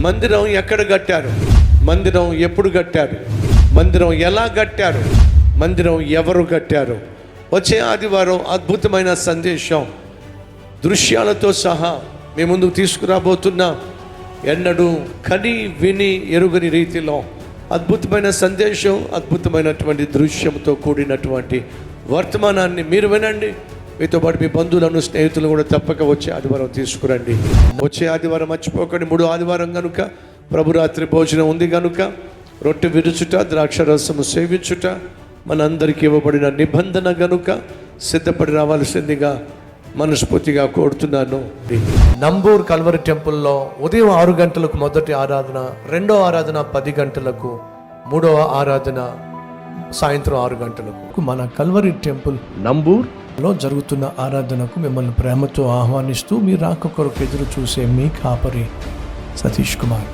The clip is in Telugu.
మందిరం ఎక్కడ కట్టారు? మందిరం ఎప్పుడు కట్టారు? మందిరం ఎలా కట్టారు? మందిరం ఎవరు కట్టారు? వచ్చే ఆదివారం అద్భుతమైన సందేశం. దృశ్యాలతో సహా మీ ముందుకు తీసుకురాబోతున్నాం. ఎన్నడూ కని విని ఎరుగని రీతిలో అద్భుతమైన సందేశం అద్భుతమైనటువంటి దృశ్యంతో కూడినటువంటి వర్తమానాన్ని మీరు వినండి. మీతో పాటు మీ బంధువులను స్నేహితులు కూడా తప్పక వచ్చే ఆదివారం తీసుకురండి. వచ్చే ఆదివారం మర్చిపోకండి. మూడు ఆదివారం కనుక ప్రభురాత్రి భోజనం ఉంది కనుక రొట్టె విరుచుట ద్రాక్ష రసము సేవించుట మనందరికీ ఇవ్వబడిన నిబంధన గనుక సిద్ధపడి రావాల్సిందిగా మనస్ఫూర్తిగా కోరుతున్నాను. నంబూర్ కల్వరి టెంపుల్లో ఉదయం ఆరు గంటలకు మొదటి ఆరాధన రెండో ఆరాధన పది గంటలకు మూడవ ఆరాధన సాయంత్రం ఆరు గంటలకు. మన కల్వరి టెంపుల్. నంబూర్ లో జరుగుతున్న ఆరాధనకు మిమ్మల్ని ప్రేమతో ఆహ్వానిస్తూ మీ రాక కొరకు ఎదురు చూసే మీ కాపరి సతీష్ కుమార్.